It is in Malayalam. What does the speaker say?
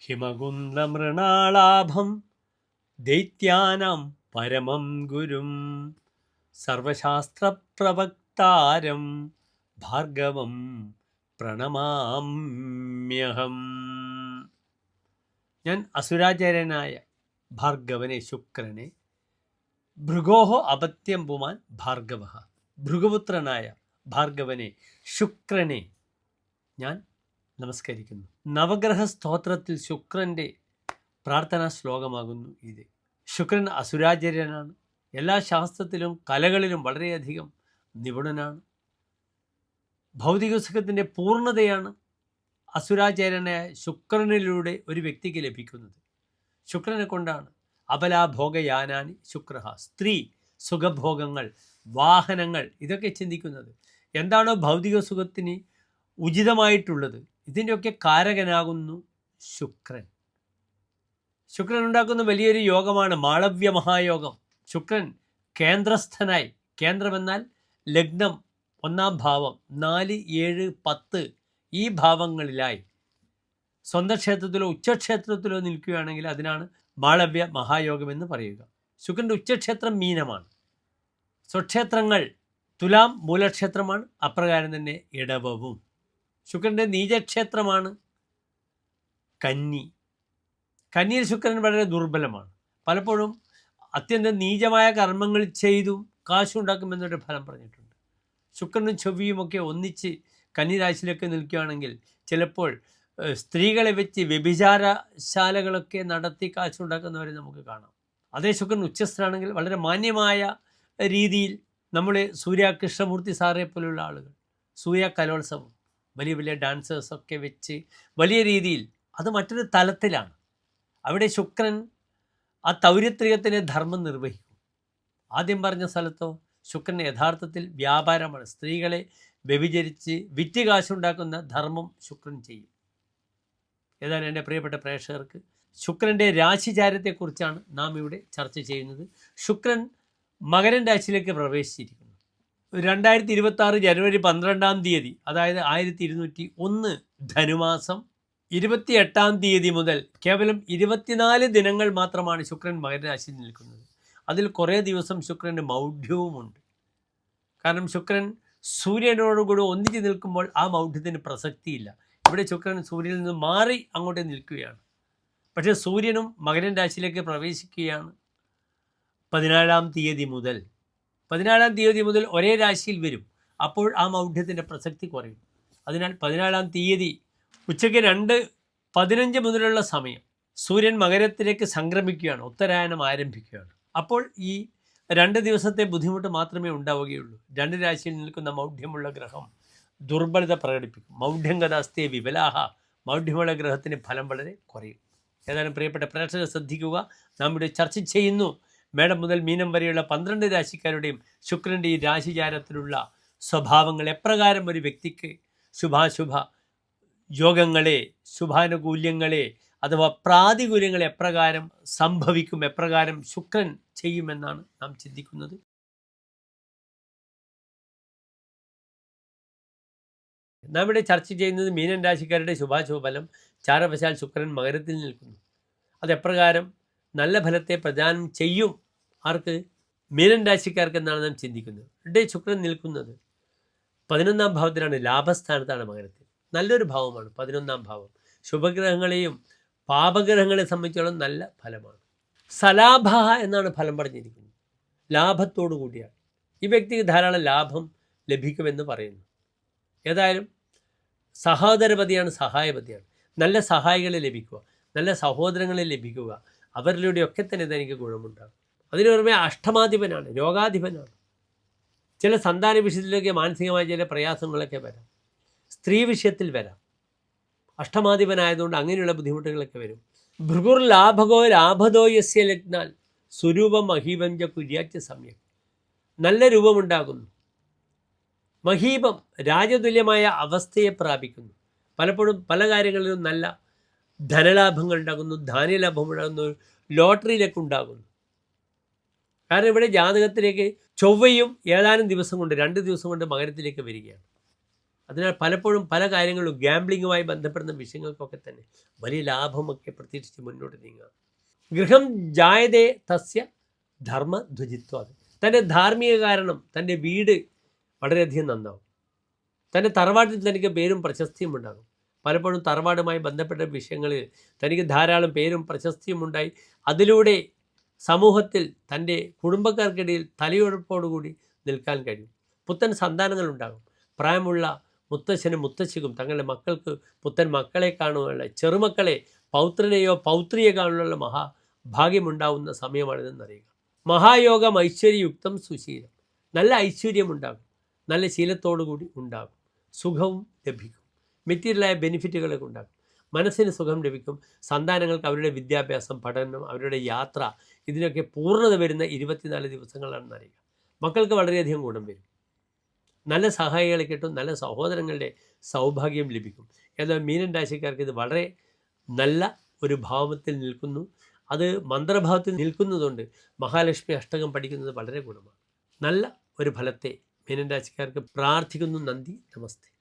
ഹിമകുന്ദമൃണാളാഭം ദൈത്യാനാം പരമം ഗുരും. സർവശാസ്ത്രപ്രവക്താരം ഭാർഗവം പ്രണമാമ്യഹം. ഞാൻ അസുരാചാര്യനായ ഭാർഗവനെ ശുക്രനെ ഭൃഗോഹോ അപത്യം പുമാൻ ഭാർഗവ ഭൃഗപുത്രനായ ഭാർഗവനെ ശുക്രനെ ഞാൻ നമസ്കരിക്കുന്നു. നവഗ്രഹ സ്തോത്രത്തിൽ ശുക്രന്റെ പ്രാർത്ഥനാ ശ്ലോകമാകുന്നു ഇത്. ശുക്രൻ അസുരാചര്യനാണ്. എല്ലാ ശാസ്ത്രത്തിലും കലകളിലും വളരെയധികം നിപുണനാണ്. ഭൗതിക സുഖത്തിന്റെ പൂർണതയാണ് അസുരാചാര്യനായ ശുക്രനിലൂടെ ഒരു വ്യക്തിക്ക് ലഭിക്കുന്നത്. ശുക്രനെ കൊണ്ടാണ് അബലാഭോഗയാനാനി ശുക്ര സ്ത്രീ സുഖഭോഗങ്ങൾ വാഹനങ്ങൾ ഇതൊക്കെ ചിന്തിക്കുന്നത്. എന്താണോ ഭൗതിക സുഖത്തിന് ഉചിതമായിട്ടുള്ളത്? ഇതിന്റെയൊക്കെ കാരകനാകുന്നു ശുക്രൻ. ശുക്രൻ ഉണ്ടാക്കുന്ന വലിയൊരു യോഗമാണ് മാളവ്യ മഹായോഗം. ശുക്രൻ കേന്ദ്രസ്ഥനായി. കേന്ദ്രമെന്നാൽ ലഗ്നം ഒന്നാം ഭാവം നാല് ഏഴ് പത്ത് ഈ ഭാവങ്ങളിലായി. സ്വന്തം ക്ഷേത്രത്തിലോ ഉച്ചക്ഷേത്രത്തിലോ നിൽക്കുകയാണെങ്കിൽ അതിനാണ് മാളവ്യ മഹായോഗം എന്ന് പറയുക. ശുക്രന്റെ ഉച്ചക്ഷേത്രം മീനമാണ്. സ്വക്ഷേത്രങ്ങൾ തുലാം മൂലക്ഷേത്രമാണ്. അപ്രകാരം തന്നെ ഇടവവും. ശുക്രന്റെ നീചക്ഷേത്രമാണ് കന്നി. കന്നിയിൽ ശുക്രൻ വളരെ ദുർബലമാണ്. പലപ്പോഴും അത്യന്തം നീചമായ കർമ്മങ്ങൾ ചെയ്തും കാശുണ്ടാക്കുമെന്നൊരു ഫലം പറഞ്ഞിട്ടുണ്ട്. ശുക്രനും ചൊവ്വയുമൊക്കെ ഒന്നിച്ച് കന്നിരാശിയിലൊക്കെ നിൽക്കുകയാണെങ്കിൽ ചിലപ്പോൾ സ്ത്രീകളെ വെച്ച് വ്യഭിചാരശാലകളൊക്കെ നടത്തി കാശുണ്ടാക്കുന്നവരെ നമുക്ക് കാണാം. അതേ ശുക്രൻ ഉച്ചസ്ഥനാണെങ്കിൽ വളരെ മാന്യമായ രീതിയിൽ നമ്മുടെ സൂര്യ കൃഷ്ണമൂർത്തി സാറേ പോലുള്ള ആളുകൾ സൂര്യ കലോത്സവം. വലിയ വലിയ ഡാൻസേഴ്സൊക്കെ വെച്ച് വലിയ രീതിയിൽ അത് മറ്റൊരു തലത്തിലാണ്. അവിടെ ശുക്രൻ ആ തൗര്യത്രികത്തിന്റെ ധർമ്മം നിർവഹിക്കും. ആദ്യം പറഞ്ഞ സ്ഥലത്തോ ശുക്രൻ യഥാർത്ഥത്തിൽ വ്യാപാരമാണ്. സ്ത്രീകളെ വ്യഭിചരിച്ച് വിറ്റ് കാശുണ്ടാക്കുന്ന ധർമ്മം ശുക്രൻ ചെയ്യും. ഏതായാലും എന്റെ പ്രിയപ്പെട്ട പ്രേക്ഷകർക്ക് ശുക്രന്റെ രാശിചാരത്തെക്കുറിച്ചാണ് നാം ഇവിടെ ചർച്ച ചെയ്യുന്നത്. ശുക്രൻ മകരൻ രാശിയിലേക്ക് പ്രവേശിച്ചിരിക്കുന്നു. രണ്ടായിരത്തി ഇരുപത്തി ആറ് ജനുവരി പന്ത്രണ്ടാം തീയതി അതായത് ആയിരത്തി ഇരുന്നൂറ്റി ഒന്ന് ധനുമാസം ഇരുപത്തി എട്ടാം തീയതി മുതൽ കേവലം ഇരുപത്തിനാല് ദിനങ്ങൾ മാത്രമാണ് ശുക്രൻ മകരരാശിയിൽ നിൽക്കുന്നത്. അതിൽ കുറേ ദിവസം ശുക്രന്റെ മൗഢ്യവുമുണ്ട്. കാരണം ശുക്രൻ സൂര്യനോടുകൂടി ഒന്നിച്ച് നിൽക്കുമ്പോൾ ആ മൗഢ്യത്തിന് പ്രസക്തിയില്ല. ഇവിടെ ശുക്രൻ സൂര്യനിൽ നിന്ന് മാറി അങ്ങോട്ട് നിൽക്കുകയാണ്. പക്ഷേ സൂര്യനും മകരൻ രാശിയിലേക്ക് പ്രവേശിക്കുകയാണ്. പതിനാലാം തീയതി മുതൽ പതിനാലാം തീയതി മുതൽ ഒരേ രാശിയിൽ വരും. അപ്പോൾ ആ മൗഢ്യത്തിന്റെ പ്രസക്തി കുറയും. അതിനാൽ പതിനാലാം തീയതി ഉച്ചയ്ക്ക് രണ്ട് പതിനഞ്ച് മുതലുള്ള സമയം സൂര്യൻ മകരത്തിലേക്ക് സംക്രമിക്കുകയാണ് ഉത്തരായനം ആരംഭിക്കുകയാണ്. അപ്പോൾ ഈ രണ്ട് ദിവസത്തെ ബുദ്ധിമുട്ട് മാത്രമേ ഉണ്ടാവുകയുള്ളൂ. രണ്ട് രാശിയിൽ നിൽക്കുന്ന മൗഢ്യമുള്ള ഗ്രഹം ദുർബലത പ്രകടിപ്പിക്കും. മൗഢ്യം കഥാസ്ഥയെ വിപലാഹ മൗഢ്യമുള്ള ഗ്രഹത്തിന് ഫലം വളരെ കുറയും. ഏതായാലും പ്രിയപ്പെട്ട പ്രേക്ഷകർ ശ്രദ്ധിക്കുക. നാം ഇവിടെ ചർച്ച ചെയ്യുന്നു. മേടം മുതൽ മീനം വരെയുള്ള പന്ത്രണ്ട് രാശിക്കാരുടെയും ശുക്രന്റെ ഈ രാശിചാരത്തിലുള്ള സ്വഭാവങ്ങൾ എപ്രകാരം ഒരു വ്യക്തിക്ക് ശുഭാശുഭ യോഗങ്ങളെ ശുഭാനുകൂല്യങ്ങളെ അഥവാ പ്രാതികൂല്യങ്ങൾ എപ്രകാരം സംഭവിക്കും എപ്രകാരം ശുക്രൻ ചെയ്യുമെന്നാണ് നാം ചിന്തിക്കുന്നത്. നാം ഇവിടെ ചർച്ച ചെയ്യുന്നത് മീനൻ രാശിക്കാരുടെ ശുഭാശുഭ ഫലം ചാരവശാൽ ശുക്രൻ മകരത്തിൽ നിൽക്കുന്നു. അത് എപ്രകാരം നല്ല ഫലത്തെ പ്രദാനം ചെയ്യും ആർക്ക്? മീനൻ രാശിക്കാർക്ക് എന്നാണ് നാം ചിന്തിക്കുന്നത്. ഇവിടെ ശുക്രൻ നിൽക്കുന്നത്. പതിനൊന്നാം ഭാവത്തിലാണ് ലാഭസ്ഥാനത്താണ് മകരത്തിൽ. നല്ലൊരു ഭാവമാണ് പതിനൊന്നാം ഭാവം. ശുഭഗ്രഹങ്ങളെയും പാപഗ്രഹങ്ങളെ സംബന്ധിച്ചോളം നല്ല ഫലമാണ്. സലാഭ എന്നാണ് ഫലം പറഞ്ഞിരിക്കുന്നത്. ലാഭത്തോടു കൂടിയാണ്. ഈ വ്യക്തിക്ക് ധാരാളം ലാഭം ലഭിക്കുമെന്ന് പറയുന്നു. ഏതായാലും സഹോദരപതിയാണ് സഹായപതിയാണ്. നല്ല സഹായികളെ ലഭിക്കുക നല്ല സഹോദരങ്ങളെ ലഭിക്കുക അവരിലൂടെയൊക്കെ തന്നെ തനിക്ക് ഗുണമുണ്ടാകും. അതിനു പുറമെ അഷ്ടമാധിപനാണ് രോഗാധിപനാണ്. ചില സന്താന വിഷയത്തിലൊക്കെ മാനസികമായ ചില പ്രയാസങ്ങളൊക്കെ വരാം. സ്ത്രീ വിഷയത്തിൽ വരാം. അഷ്ടമാധിപനായതുകൊണ്ട് അങ്ങനെയുള്ള ബുദ്ധിമുട്ടുകളൊക്കെ വരും. ഭൃഗുർ ലാഭകോ ലാഭതോ യസ്യ ലഗ്നാൽ സ്വരൂപം മഹീപഞ്ച കുര്യാച്ച സമയം. നല്ല രൂപമുണ്ടാകുന്നു. മഹീപം രാജതുല്യമായ അവസ്ഥയെ പ്രാപിക്കുന്നു. പലപ്പോഴും പല കാര്യങ്ങളിലും നല്ല ധനലാഭങ്ങൾ ഉണ്ടാകുന്നു ധാന്യലാഭം ഉണ്ടാകുന്നു ലോട്ടറിയിലൊക്കെ ഉണ്ടാകുന്നു. കാരണം ഇവിടെ ജാതകത്തിലേക്ക് ചൊവ്വയും ഏതാനും ദിവസം കൊണ്ട് രണ്ട് ദിവസം കൊണ്ട് മകരത്തിലേക്ക് വരികയാണ്. അതിനാൽ പലപ്പോഴും പല കാര്യങ്ങളും ഗാംബ്ലിങ്ങുമായി ബന്ധപ്പെടുന്ന വിഷയങ്ങൾക്കൊക്കെ തന്നെ വലിയ ലാഭമൊക്കെ പ്രതീക്ഷിച്ച് മുന്നോട്ട് നീങ്ങുക. ഗൃഹം ജായതേ തസ്യ ധർമ്മധ്വജിത്വം തന്റെ ധാർമ്മിക കാരണം തന്റെ വീട് വളരെയധികം നന്നാവും. തന്റെ തറവാട്ടിൽ തനിക്ക് പേരും പ്രശസ്തിയും ഉണ്ടാകും. പലപ്പോഴും തറവാടുമായി ബന്ധപ്പെട്ട വിഷയങ്ങളിൽ തനിക്ക് ധാരാളം പേരും പ്രശസ്തിയും ഉണ്ടായി അതിലൂടെ സമൂഹത്തിൽ തന്റെ കുടുംബക്കാർക്കിടയിൽ തലയുഴപ്പോടുകൂടി നിൽക്കാൻ കഴിയും. പുത്തൻ സന്താനങ്ങൾ ഉണ്ടാകും പ്രായമുള്ള മുത്തശ്ശനും മുത്തശ്ശിക്കും തങ്ങളുടെ മക്കൾക്ക് പുത്തൻ മക്കളെ കാണുവാനുള്ള ചെറുമക്കളെ പൗത്രനെയോ പൗത്രിയെ കാണുവാനുള്ള മഹാഭാഗ്യമുണ്ടാവുന്ന സമയമാണിതെന്നറിയുക. മഹായോഗം ഐശ്വര്യയുക്തം സുശീലം. നല്ല ഐശ്വര്യമുണ്ടാകും. നല്ല ശീലത്തോടുകൂടി ഉണ്ടാകും. സുഖവും ലഭിക്കും. മെറ്റീരിയലായ ബെനിഫിറ്റുകളൊക്കെ ഉണ്ടാകും. മനസ്സിന് സുഖം ലഭിക്കും. സന്താനങ്ങൾക്ക് അവരുടെ വിദ്യാഭ്യാസം പഠനം അവരുടെ യാത്ര ഇതിനൊക്കെ പൂർണത വരുന്ന ഇരുപത്തിനാല് ദിവസങ്ങളാണെന്ന് അറിയുക. മക്കൾക്ക് വളരെയധികം ഗുണം വരും. നല്ല സഹായികളെ കിട്ടും നല്ല സഹോദരങ്ങളുടെ സൗഭാഗ്യം ലഭിക്കും. എന്നാൽ മീനൻ രാശിക്കാർക്ക് ഇത് വളരെ നല്ല ഒരു ഭാവത്തിൽ നിൽക്കുന്നു. അത് മന്ത്രഭാവത്തിൽ നിൽക്കുന്നതുകൊണ്ട് മഹാലക്ഷ്മി അഷ്ടകം പഠിക്കുന്നത് വളരെ ഗുണമാണ്. നല്ല ഒരു ഫലത്തെ മീനൻ രാശിക്കാർക്ക് പ്രാർത്ഥിക്കുന്നു നന്ദി നമസ്തേ.